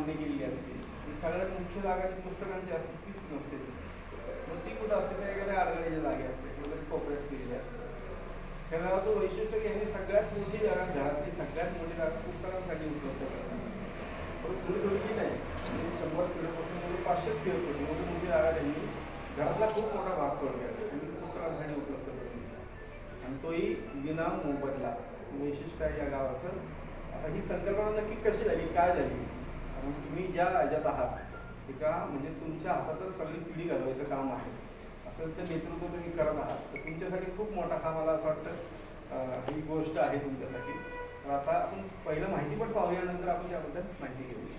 मान्य केलेली असते सगळ्यात मुख्य जागा पुस्तकांची असते तीच नसते मग ती कुठं असते? तर एखाद्या अडगळीच्या जागी असते कुठे कोपऱ्यात केलेली असते. ह्या वैशिष्ट्य की यांनी सगळ्यात मोठी जागा घरातली सगळ्यात मोठी जागा पुस्तकांसाठी उपलब्ध करतात. पण थोडी थोडी की नाही? म्हणजे शंभर स्क्वेअरपासून म्हणजे पाचशे स्क्वेअर फूट मोठी मोठी जागा त्यांनी घरातला खूप मोठा भाग थोडक्यात त्यांनी पुस्तकांसाठी उपलब्ध करून दिला. आणि तोही विना मोबदला. वैशिष्ट्य आहे या गावाचं. आता ही संकल्पना नक्की कशी झाली? काय झाली? कारण तुम्ही ज्या ह्याच्यात आहात एका म्हणजे तुमच्या हातातच सगळी पिढी घालवायचं काम आहे. असं ते नेतृत्व तुम्ही करत आहात तर तुमच्यासाठी खूप मोठा हा मला असं वाटतं ही गोष्ट आहे तुमच्यासाठी. तर आता आपण पहिलं माहिती पण पाहूया नंतर आपण त्याबद्दल माहिती घेऊया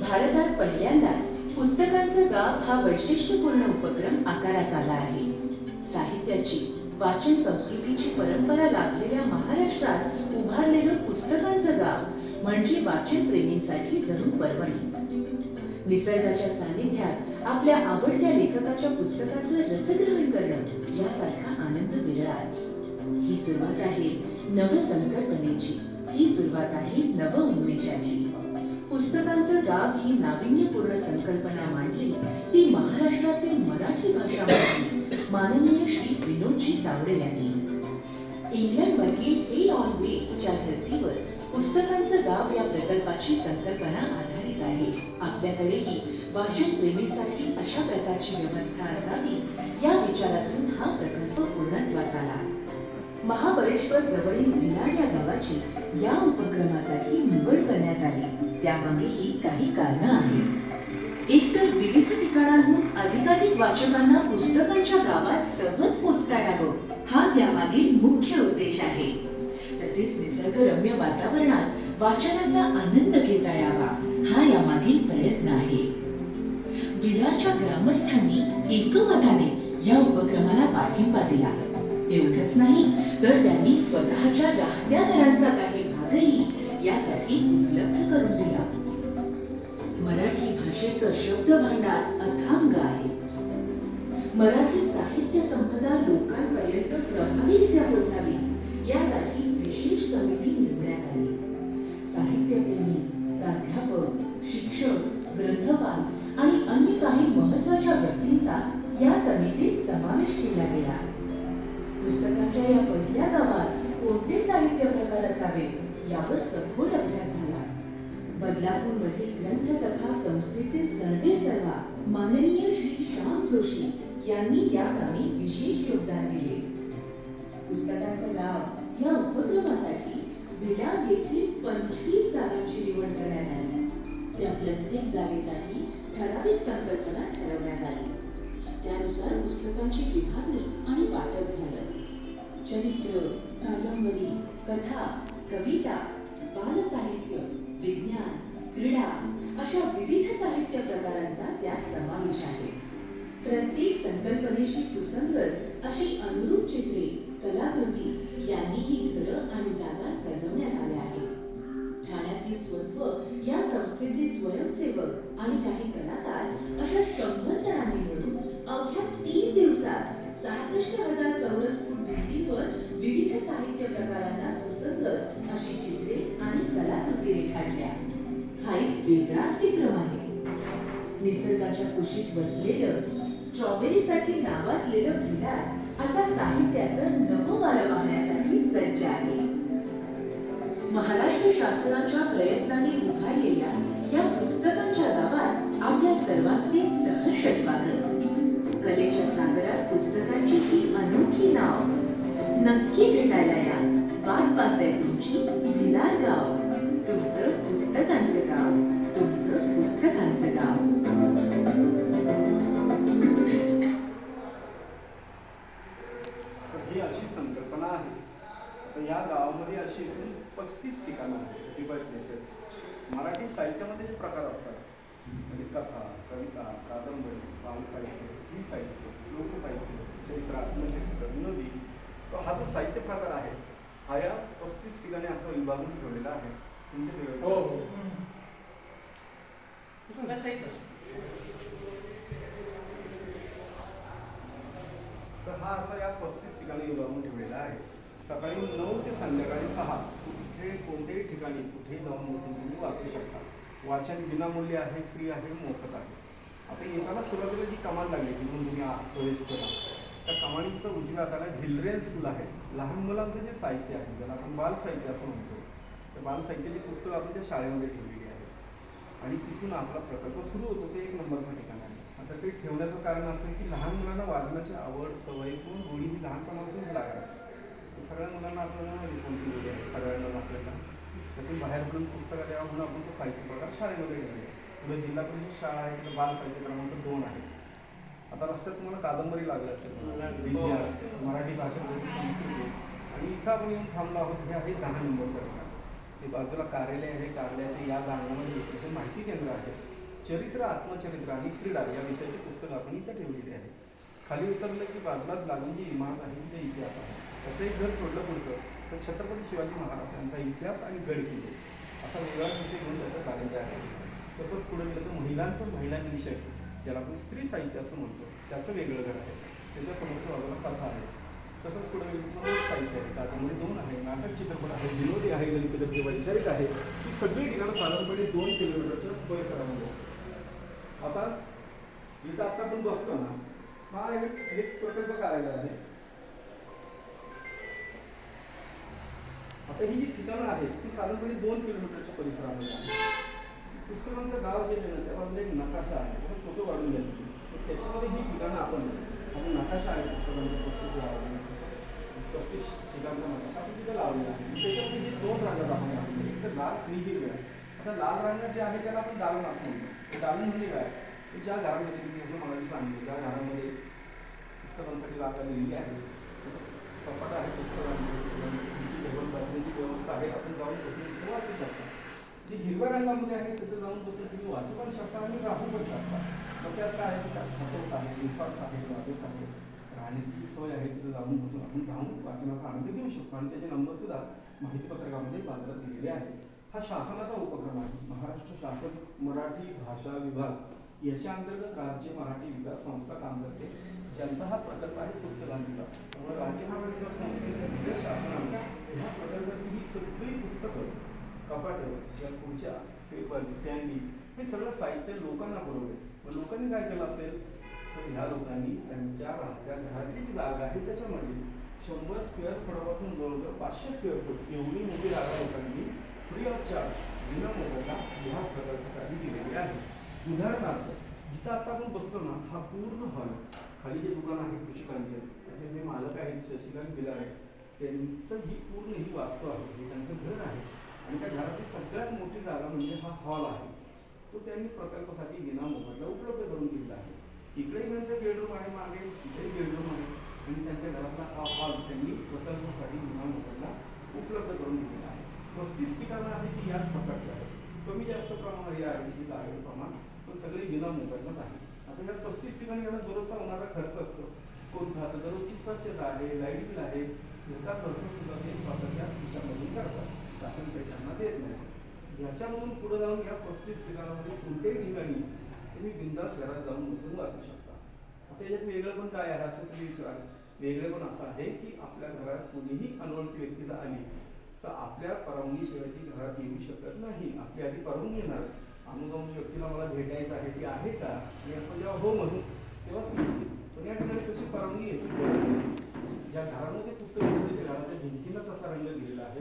भारतात पहिल्यांदा पुस्तकांचं गाव हा वैशिष्ट्यपूर्ण उपक्रम आकारास आला आहे. साहित्याची वाचन संस्कृतीची परंपरा लाभलेल्या महाराष्ट्रात उभारलेलं पुस्तकांचं गाव म्हणजे वाचन प्रेमींसाठी जणू पर्वणीच. निसर्गाच्या सानिध्यात आपल्या आवडत्या लेखकाच्या पुस्तकाचं रसग्रहण करणं यासारखा आनंद विरळाच. ही सुरुवात आहे नवसंकल्पनेची. ही सुरुवात आहे नव उन्मेषाची पुस्तकांचं गाव ही नाविन्यपूर्ण संकल्पना मांडली. ती महाराष्ट्राचे मराठी भाषा मंत्री माननीय श्री विनोदजी तावडे यांनी. इंग्लंडमधील हे ऑन वे च्या धर्तीवर पुस्तकांचं गाव या प्रकल्पाची संकल्पना आधारित आहे. आपल्याकडेही वाचन प्रेमींसाठी अशा प्रकारची व्यवस्था असावी या विचारातून हा प्रकल्प पूर्णत्वास आला. महाबळेश्वर जवळील भिलार या गावाची या उपक्रमासाठी निवड करण्यात आली. त्यामागेही काही कारणं आहेत. एकतर विविध ठिकाणांहून अधिकाधिक वाचकांना पुस्तकांच्या गावात सहज पोचता यावं हा त्यामागील मुख्य उद्देश आहे. तसेच निसर्गरम्य वातावरणात वाचनाचा आनंद घेता यावा हा यामागील प्रयत्न आहे. बिलारच्या ग्रामस्थांनी एकमताने या उपक्रमाला पाठिंबा दिला. एवढंच नाही तर त्यांनी स्वतःच्या राहत्या घरांचा काही भागही यासाठी उपलब्ध करून दिला. मराठी भाषेचं शब्द भांडार अथांग आहे. मराठी साहित्य संपदा लोकांपर्यंत प्रभावीरित्या पोहोचावी यासाठी विशेष समिती नेमण्यात आली. साहित्यप्रेमी प्राध्यापक शिक्षक ग्रंथपाल आणि अन्य काही महत्त्वाच्या व्यक्तींचा या समितीत समावेश केला गेला. पुस्तकाच्या या पहिल्या गावात कोणते साहित्य प्रकार असावे यावर सखोल अभ्यास झाला. बदलापूर मधील ग्रंथसभा संस्थेचे सर्वे सर्वा माननीय श्री श्याम जोशी यांनी या कामी विशेष योगदान दिले. पुस्तकाचा लाभ या उपक्रमासाठी भिलार येथील पंचवीस जागांची निवड करण्यात आली. त्या प्रत्येक जागेसाठी ठराविक संकल्पना ठरवण्यात आली. त्यानुसार पुस्तकांची विभागणी आणि वाटप झालं. चरित्र कादंबरी कथा कविता बालसाहित्य विज्ञान क्रीडा अशा विविध साहित्य प्रकारांचा त्यात समावेश आहे. प्रत्येक संकल्पनेशी सुसंगत अशी अनुरूप चित्रे कलाकृती यांनी ही घरं आणि जागा सजवण्यात आल्या आहेत. ठाण्यातील स्वत्व या संस्थेचे स्वयंसेवक आणि काही कलाकार अशा शंभर जणांनी मिळून अवघ्या तीन दिवसात सहासष्ट हजार चौरस फूट भिंतीवर विविध साहित्य प्रकारांना सुसंगत अशी चित्रे आणि कलाकृती रेखाटल्या. हा एक वेगळाच विक्रम आहे. निसर्गाच्या कुशीत बसलेलं स्ट्रॉबेरीसाठी नावाजलेलं भिलार आता साहित्याचं नवं वारं सज्ज आहे. महाराष्ट्र शासनाच्या प्रयत्नांनी उभारलेल्या या पुस्तकांच्या गावात आपल्या सर्वांचे सहर्ष स्वागत. कलेच्या सागरात पुस्तक नक्की भेटायला या. वाट पाहताय तुमची भिलार गाव. तुमचं पुस्तकांचं गाव. तुमचं पुस्तकांचं गाव. ही अशी संकल्पना आहे. तर या गावामध्ये अशी एकूण पस्तीस ठिकाणं आहेत थर्टी प्लेसेस मराठी साहित्यामध्ये जे प्रकार असतात. म्हणजे कथा कविता कादंबरी बालसाहित्य स्त्री साहित्य लोकसाहित्य चरित्र आत्मचरित्र विनोदी तर हा जो साहित्य प्रकार आहे हा या पस्तीस ठिकाणी असं विभागून ठेवलेला आहे. तुमच्या हो हो? हा असा या पस्तीस ठिकाणी विभागून ठेवलेला आहे. सकाळी नऊ ते संध्याकाळी सहा. कुठे कोणत्याही ठिकाणी कुठेही जाऊन तुम्ही वाचू शकता. वाचन विनामूल्य आहे फ्री आहे मोफत आहे. आता येताना सुरुवातीला जी कमान लागली तिथून तुम्ही प्रवेश केला त्या कमानीचं उजव्या हाताला हिलरेन स्कूल आहे. लहान मुलांचं जे साहित्य आहे ज्याला आपण बाल साहित्य असं म्हणतो तर बाल साहित्याची पुस्तकं आपण त्या शाळेमध्ये ठेवलेली आहे आणि तिथून आपला प्रकल्प सुरू होतो ते एक नंबरचं ठिकाण आहे. आता ते ठेवण्याचं कारण असं की लहान मुलांना वाचनाची आवड सवय किंवा गोडी ही लहानपणापासूनच लागतात तर सगळ्या मुलांना आपल्याला माहिती कोणती गोडी आहे सगळ्यांना आपल्याला त्यातून बाहेर पडून पुस्तकं द्यावं म्हणून आपण तो साहित्य प्रकार शाळेमध्ये ठेवले पुढे जिल्हा परिषद शाळा आहे तिथं बाल साहित्य क्रमांक दोन आहे. आता रस्त्यात तुम्हाला कादंबरी लागली. असेल विद्या, मराठी भाषा आणि इथं आपण येऊन थांबलो आहोत. हे आहे दहा नंबरचं ठिकाण ते बाजूला कार्यालय आहे. कार्यालयाच्या या दालनामध्ये विशेष माहिती केंद्र आहे. चरित्र आत्मचरित्र आणि क्रीडा या विषयाची पुस्तकं आपण इथं ठेवलेली आहे खाली उतरलं की बाजूलाच लागून जी इमारत आहे तिथे इतिहास आहे. त्याचं एक घर सोडलं पुढचं. तर छत्रपती शिवाजी महाराज यांचा इतिहास आणि गड किल्ले. असा वेगळा विषय घेऊन त्याचं कार्य आहे. तसंच पुढे गेलं तर महिलांचं महिला विषय. ज्याला आपण स्त्री साहित्य असं म्हणतो त्याचं वेगळं घर आहे त्याच्या समोरच्या बाजूला कथा आहे. तसंच पुढे वेगवेगळं साहित्य आहे. त्यामध्ये दोन आहे नाटक चित्रपट आहे विनोदी आहे गणपती वैचारिक आहे. ही सगळी ठिकाणं साधारणपणे दोन किलोमीटरच्या परिसरामध्ये आता इथं आता आपण बसतो ना हा एक प्रकल्प कार्यालय आहे. आता ही जी ठिकाणं आहेत ती साधारणपणे दोन किलोमीटरच्या परिसरामध्ये आहे पुस्तकांचं गाव जे आहे त्यामध्ये एक नकाशा आहे. त्याचा फोटो एक तर लाल लाल रंग जे आहे त्याला आपण दालन असं म्हणतो ते म्हणजे काय ज्या घरामध्ये तुम्ही जसं मला सांगितलं त्या घरामध्ये पुस्तकांसाठी जागा दिलेली आहे कपाट आहे पुस्तकांचं टेबल बसण्याची व्यवस्था आहे आपण जाऊन बसून तिथे वाचू शकता जे हिरव्या रंगामध्ये आहे तिथे जाऊन बसून तुम्ही वाचू पण शकता आणि राहू पण शकता मग त्यात काय? आहे त्यात आहे रिसॉर्ट्स आहे लॉजेस आहे राहण्याची सोय आहे तिथं जाऊन बसून आपण राहून वाचनाचा आनंद घेऊ शकतो. आणि त्याचे नंबर सुद्धा माहिती पत्रकामध्ये बाजारात दिलेले आहे हा शासनाचा उपक्रम आहे. महाराष्ट्र शासन मराठी भाषा विभाग याच्या अंतर्गत राज्य मराठी विकास संस्था काम करते. ज्यांचा हा प्रकल्प आहे पुस्तकांचा. त्यामुळे राज्य मराठी विकास संस्थेच्या शासनाने ह्या प्रकल्पातील ही सगळी पुस्तकं कपाटं किंवा खुर्च्या पेपर स्टँडिंग हे सगळं साहित्य लोकांना पुरवले मग लोकांनी काय केलं असेल? तर ह्या लोकांनी त्यांच्या राहत्या घरातली जी जागा आहे त्याच्यामध्ये शंभर स्क्वेअर फुटापासून जवळजवळ पाचशे स्क्वेअर फूट एवढी मोठी जागा लोकांनी फ्री ऑफ चार्ज विनामोबदला ह्या प्रकल्पासाठी दिलेली आहे. उदाहरणार्थ जिथं आता आपण बसलो ना हा पूर्ण हॉल खाली जे दुकान आहे कृषिकांचे त्याचे जे मालक आहेत शशिकांत आहेत त्यांचं ही पूर्ण ही वास्तव आहे हे त्यांचं घर आहे. आणि त्या घरातली सगळ्यात मोठी जागा म्हणजे हा हॉल आहे. तो त्यांनी प्रकल्पासाठी विना विनामोबदला उपलब्ध करून दिलेला आहे. इकडे त्यांचं बेडरूम आहे मागे तिथेही बेडरूम आहे. आणि त्यांच्या घरातला हा हॉल त्यांनी प्रकल्पासाठी विनामोबदला उपलब्ध करून दिलेला आहे. पस्तीस ठिकाणं आहे ती याच प्रकारची आहे. कमी जास्त प्रमाणात या आहे की प्रमाण पण सगळे मोबाईलला आहे. आता या पस्तीस ठिकाणी याला दररोजचा होणारा खर्च असतो. कोणता? तर दररोजची स्वच्छता आहे लाइट बिल आहे. याचा खर्च सुद्धा ते स्वतःच्या खिशामधून करतात शासन पैशांना देत नाही. याच्यामधून पुढे जाऊन या पस्तीस ठिकाणामध्ये कोणत्याही ठिकाणी तुम्ही बिंदास घरात जाऊन बसून वाचू शकता. आता याच्यात वेगळं पण काय आहे? असं तुम्ही विचाराल वेगळे पण असं आहे की आपल्या घरात कोणीही अनोळखी व्यक्तीला आली तर आपल्या परवानगीशिवाय ती घरात येऊ शकत नाही. आपली आधी परवानगी येणार. अनुगम व्यक्तीला मला भेटायचं आहे ती आहे का? आणि आपण जेव्हा हो म्हणू तेव्हाच सांगते. पण या ठिकाणी तशी परवानगी याची गरज नाही. ज्या घरामध्ये पुस्तक ठेवली त्या घराच्या भिंतीला तसा रंग दिलेला आहे.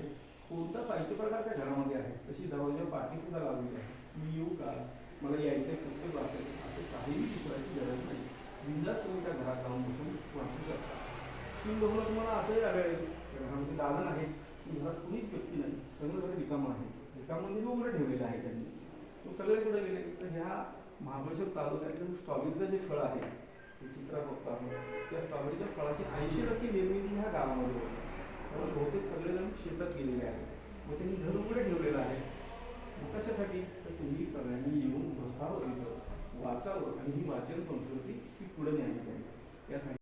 कोणता साहित्य प्रकार त्या घरामध्ये आहे? तशी दरवाजा पाठी सुद्धा लावलेली आहे. मी येऊ का? मला यायचं आहे पुस्तक वाचायचं असं काहीही विचारायची गरज नाही. बिंदास तुम्ही त्या घरात जाऊन बसून वाचू शकता. तीन बघून तुम्हाला असंही आढळेल. घरामध्ये म्हणजे दालन आहे. की घरात कुणीच व्यक्ती नाही. सगळं घर रिकामं आहे. रिकामध्ये उघडं ठेवलेलं आहे त्यांनी. मग सगळे गेले? तर ह्या महाबळेश्वर तालुक्यातलं स्ट्रॉबेरीचं जे फळ आहे ते चित्र बघता त्या स्ट्रॉबेरीच्या फळाची ऐंशी टक्के निर्मिती ह्या गावामध्ये होते. त्यामुळे बहुतेक सगळेजण शेतात गेलेले आहेत. मग त्यांनी घर उघडे ठेवलेलं आहे. कशासाठी? तर तुम्ही सगळ्यांनी येऊन बसावं तिथं वाचावं आणि ही वाचन संस्कृती ही पुढे न्यायला पाहिजे. यासाठी